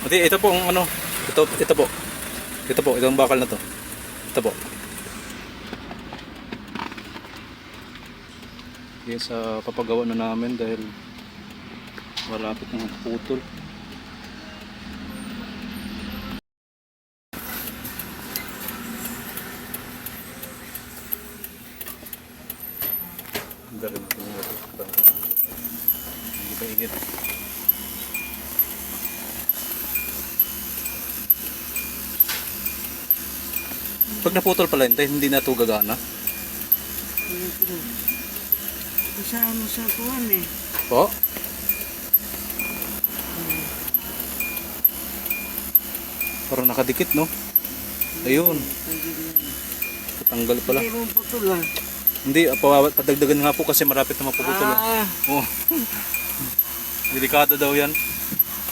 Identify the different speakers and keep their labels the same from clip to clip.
Speaker 1: Ate, ito po ang ano, ito, ito po. Ito po, itong bakal na to. Ito po. Yes, sa papagawa na namin dahil malapit na putol. Ko nga ito. Hindi pa init. Pag naputol pala yun, hindi na ito gagana.
Speaker 2: Kasama sa kuwan eh.
Speaker 1: Po? Parang nakadikit, no? Ayun, katanggal pala.
Speaker 2: Hindi mo putulan.
Speaker 1: Hindi, ah, padagdagan nga po kasi marapit na mapuputol.
Speaker 2: Ah,
Speaker 1: Oh. Delikado daw yan.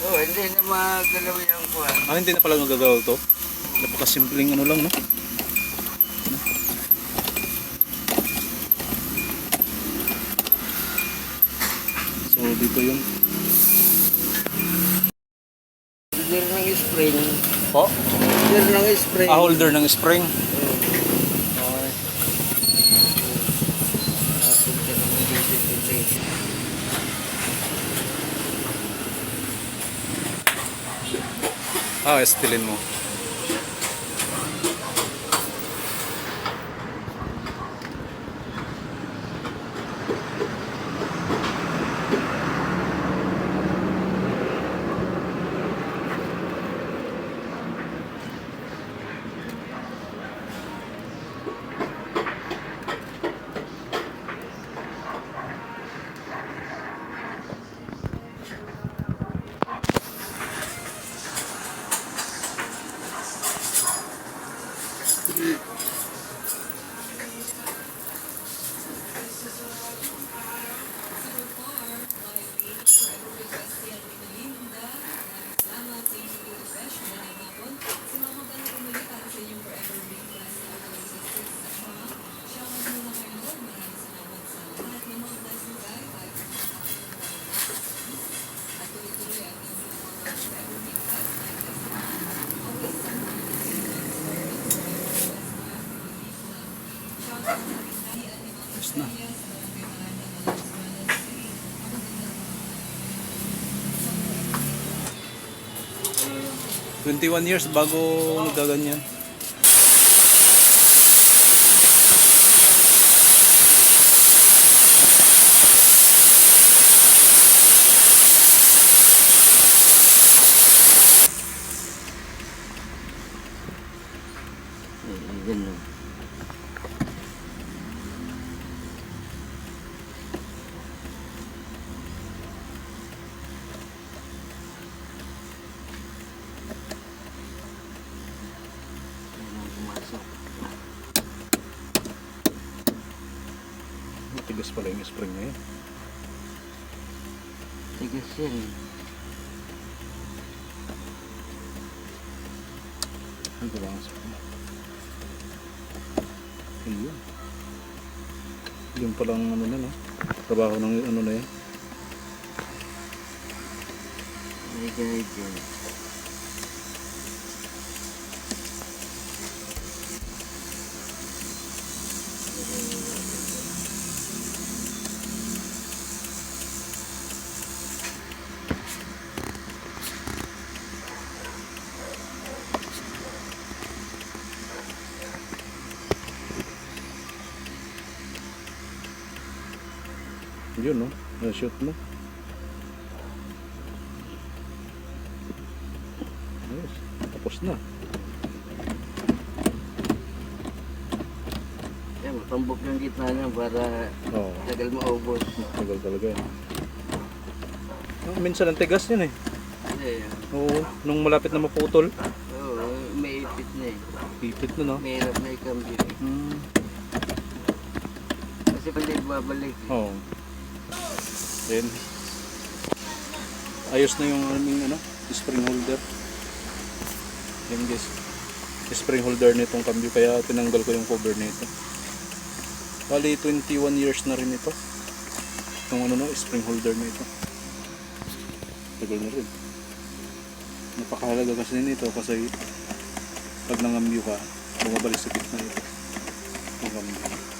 Speaker 2: oh, hindi na magalaw yung kuwan.
Speaker 1: Ah, hindi na pala magagalaw to. Napakasimpleng ano lang, no? So, dito yung...
Speaker 2: Holder ng spring.
Speaker 1: Po?
Speaker 2: Holder ng spring.
Speaker 1: Ah, holder ng spring. Ah, estilin mo. Tapos na. Twenty-one years bago nagaganyan.
Speaker 2: Ganun.
Speaker 1: Matigas pala yung spring na yun.
Speaker 2: Tigas yan.
Speaker 1: Ano ba ang spring? Ayun. Yung palang ano na no? Trabaho ng ano na yan.
Speaker 2: May ganun
Speaker 1: Yun no? Na-shoot mo. Ayos. Tapos na.
Speaker 2: Yan, matambok yung gitna niya para
Speaker 1: Oo.
Speaker 2: tagal maubos.
Speaker 1: Tagal talaga yan. Ah, minsan ang tigas yan eh.
Speaker 2: Hindi,
Speaker 1: Oo. Nung malapit na maputol.
Speaker 2: oo, may ipit na eh.
Speaker 1: Pipit na no?
Speaker 2: Mahirap na ikambyo eh.
Speaker 1: Hmm.
Speaker 2: Kasi pag babalik eh.
Speaker 1: Oo. Then, ayos na yung aming ano, spring holder. Yan guys. Spring holder nitong cambio kaya tinanggal ko yung cover nito. Bali 21 years na rin ito. Yung ano no, spring holder nito. Tagal na rin. Napakahalaga kasi nito kasi pag nangambyo ka, bumabalik sa gitna ito. Ang cambio.